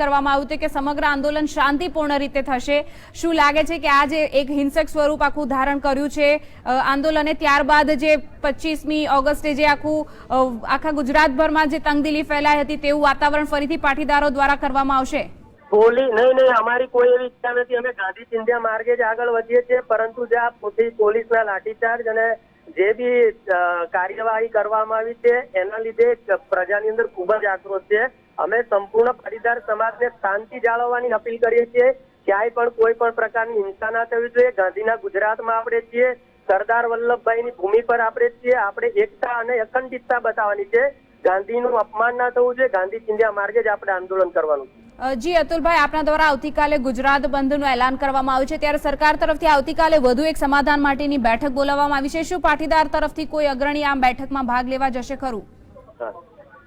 કરવામાં આવ્યું હતું કે સમગ્ર આંદોલન શાંતિપૂર્ણ રીતે થશે. શું લાગે છે કે આ એક હિંસક સ્વરૂપ આખું ધારણ કર્યું છે? આંદોલને ત્યારબાદ જે પચીસમી ઓગસ્ટે જે આખું આખા ગુજરાતભરમાં જે તંગદિલી ફેલાઈ હતી તેવું વાતાવરણ ફરીથી પાટીદારો દ્વારા કરવામાં આવશે? પોલી, નહીં નહીં, અમારી કોઈ એવી ઈચ્છા નથી. અમે ગાંધી ચિંધ્યા માર્ગે જ આગળ વધીએ છીએ, પરંતુ જે આ પોતે પોલીસના લાઠીચાર્જ અને જે બી કાર્યવાહી કરવામાં આવી છે, એના લીધે પ્રજાની અંદર ખૂબ જ આક્રોશ છે. અમે સંપૂર્ણ પાટીદાર સમાજને શાંતિ જાળવવાની અપીલ કરીએ છીએ. ક્યાંય પણ કોઈ પણ પ્રકારની હિંસા ના થવી જોઈએ. ગાંધીના ગુજરાતમાં આપણે છીએ. સરદાર વલ્લભભાઈની ભૂમિ પર આપણે છીએ. આપણે એકતા અને અખંડિતતા બતાવવાની છે. ગાંધીનું અપમાન ના થવું જોઈએ. ગાંધી ચિંધ્યા માર્ગે જ આપણે આંદોલન કરવાનું છે. જી અતુલભાઈ આપના દ્વારા આવતીકાલે ગુજરાત બંધનું એલાન કરવામાં આવ્યું છે. ત્યારે સરકાર તરફથી આવતીકાલે વધુ એક સમાધાન માટેની બેઠક બોલાવવામાં આવી છે. શું પાટીદાર તરફથી કોઈ અગ્રણી આ બેઠકમાં ભાગ લેવા જશે ખરું?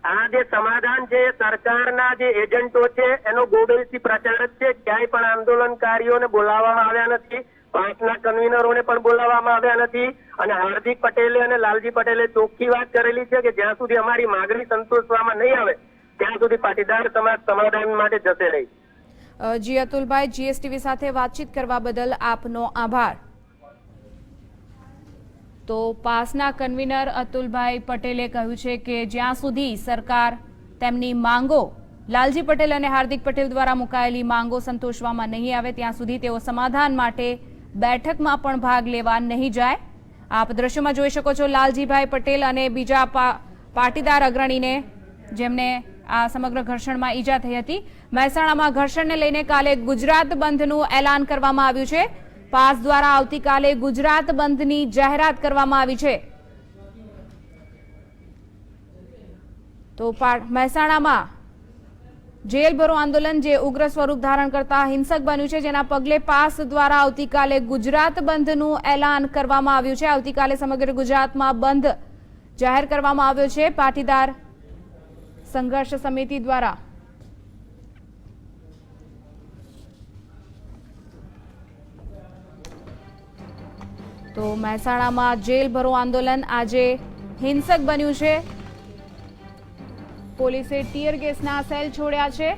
આ જે સમાધાન છે સરકારના જે એજન્ટો છે, એનો ગોબેલથી પ્રચાર જ છે. ક્યાંય પણ આંદોલનકારીઓને બોલાવવામાં આવ્યા નથી. પાંચના કન્વીનરોને પણ બોલાવવામાં આવ્યા નથી. અને હાર્દિક પટેલે અને લાલજી પટેલે ચોખ્ખી વાત કરેલી છે કે જ્યાં સુધી અમારી માગણી સંતોષવામાં નહીં આવે, ત્યાં સુધી પાટીદાર સમાજ સમાધાન માટે જશે નહીં. જી અતુલભાઈ જીએસટીવી સાથે વાતચીત કરવા બદલ આપનો આભાર. તો પાસના કન્વીનર અતુલભાઈ પટેલે કહ્યું છે કે જ્યાં સુધી સરકાર તેમની માંગો, લાલજી પટેલ અને હાર્દિક પટેલ દ્વારા મુકાયેલી માંગો સંતોષવામાં નહીં આવે, ત્યાં સુધી તેઓ સમાધાન માટે બેઠકમાં પણ ભાગ લેવા નહીં જાય. આપ દ્રશ્યમાં જોઈ શકો છો લાલજીભાઈ પટેલ અને બીજા પાટીદાર અગ્રણીને જેમને આ સમગ્ર ઘર્ષણમાં ઈજા થઈ હતી. મહેસાણામાં ઘર્ષણને લઈને કાલે ગુજરાત બંધનું એલાન કરવામાં આવ્યું છે. પાસ દ્વારા આવતીકાલે ગુજરાત બંધની જાહેરાત કરવામાં આવી છે. તો મહેસાણામાં. જેલભરો આંદોલન જે ઉગ્ર સ્વરૂપ ધારણ કરતા હિંસક બન્યું છે, જેના પગલે પાસ દ્વારા આવતીકાલે ગુજરાત બંધનું એલાન કરવામાં આવ્યું છે. આવતીકાલે સમગ્ર ગુજરાતમાં બંધ જાહેર કરવામાં આવ્યો છે. પાટીદાર સંઘર્ષ સમિતિ દ્વારા. તો મહેસાણામાં જેલભરો આંદોલન આજે હિંસક બન્યું છે. પોલીસે ટીયર ગેસના સેલ છોડ્યા છે.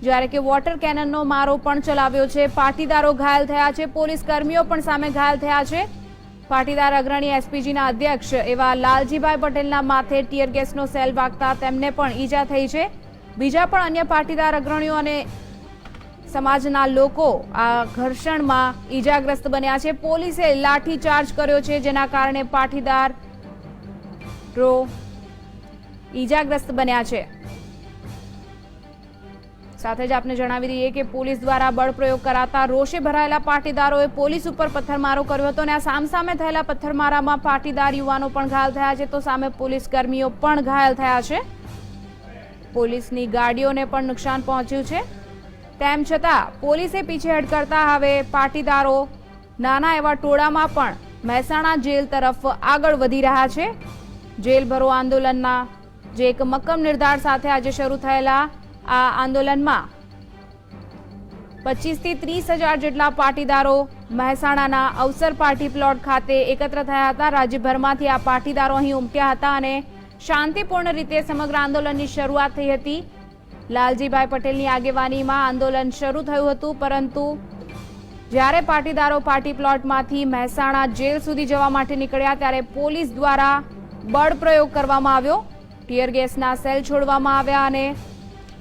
જ્યારે કે વોટર કેનનનો મારો પણ ચલાવ્યો છે. પાટીદારો ઘાયલ થયા છે. પોલીસ કર્મીઓ પણ સામે ઘાયલ થયા છે. પાટીદાર અગ્રણી એસપીજીના અધ્યક્ષ એવા લાલજીભાઈ પટેલના માથે ટીયર ગેસનો સેલ વાગતા તેમને પણ ઈજા થઈ છે. બીજા પણ અન્ય પાટીદાર અગ્રણીઓ અને સમાજના લોકો આ ઘર્ષણમાં ઈજાગ્રસ્ત બન્યા છે. પોલીસે લાઠીચાર્જ કર્યો છે, જેના કારણે પાટીદાર ઈજાગ્રસ્ત બન્યા છે. સાથે જ આપને જણાવી દઈએ કે પોલીસ દ્વારા બળપ્રયોગ કરાતા રોષે ભરાયેલા પાટીદારોએ પોલીસ ઉપર પથ્થરમારો કર્યો હતો અને આ સામસામે થયેલા પથ્થરમારામાં પાટીદાર યુવાનો પણ ઘાયલ થયા છે. તો સામે પોલીસ કર્મીઓ પણ ઘાયલ થયા છે. પોલીસની ગાડીઓને પણ નુકસાન પહોંચ્યું છે. તેમ છતાં પોલીસે પીછેહટ કરતા હવે પાટીદારો નાના એવા ટોળામાં પણ મહેસાણા જેલ તરફ આગળ વધી રહ્યા છે. જેલ ભરો આંદોલનના જે એક મક્કમ નિર્ધાર સાથે આજે શરૂ થયેલા આ આંદોલનમાં પચીસથી ત્રીસ હજાર જેટલા પાટીદારો મહેસાણાના અવસર પાર્ટી પ્લોટ ખાતે એકત્ર થયા હતા. રાજ્યભરમાંથી આ પાટીદારો અહીં ઉમટ્યા હતા અને શાંતિપૂર્ણ રીતે સમગ્ર આંદોલનની શરૂઆત થઈ હતી. લાલજીભાઈ પટેલની આગેવાનીમાં આંદોલન શરૂ થયું હતું, પરંતુ જ્યારે પાટીદારો પાર્ટી પ્લોટમાંથી મહેસાણા જેલ સુધી જવા માટે નીકળ્યા, ત્યારે પોલીસ દ્વારા બળ પ્રયોગ કરવામાં આવ્યો. ટીયર ગેસના સેલ છોડવામાં આવ્યા અને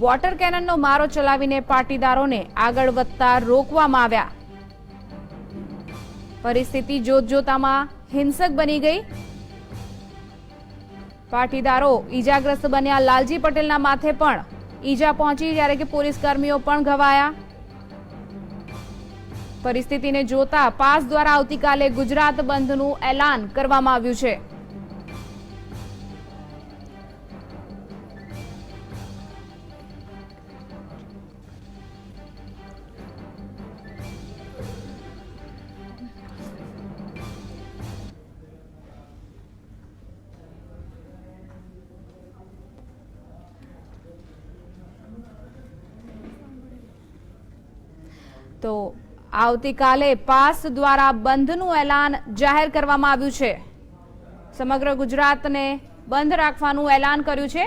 વોટર કેનનનો મારો ચલાવીને પાટીદારોને આગળ વધતા રોકવામાં આવ્યા. પરિસ્થિતિ જોતજોતામાં હિંસક બની ગઈ. પાટીદારો ઈજાગ્રસ્ત બન્યા, લાલજી પટેલના માથે પણ ઈજા પહોંચી જ્યારે કે પોલીસ કર્મીઓ પણ ઘવાયા. પરિસ્થિતિને જોતા પાસ દ્વારા આવતીકાલે ગુજરાત બંધનું એલાન કરવામાં આવ્યું છે. તો આવતીકાલે પાસ દ્વારા બંધનું એલાન જાહેર કરવામાં આવ્યું છે. સમગ્ર ગુજરાતને બંધ રાખવાનું એલાન કર્યું છે.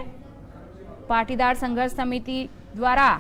પાટીદાર સંઘર્ષ સમિતિ દ્વારા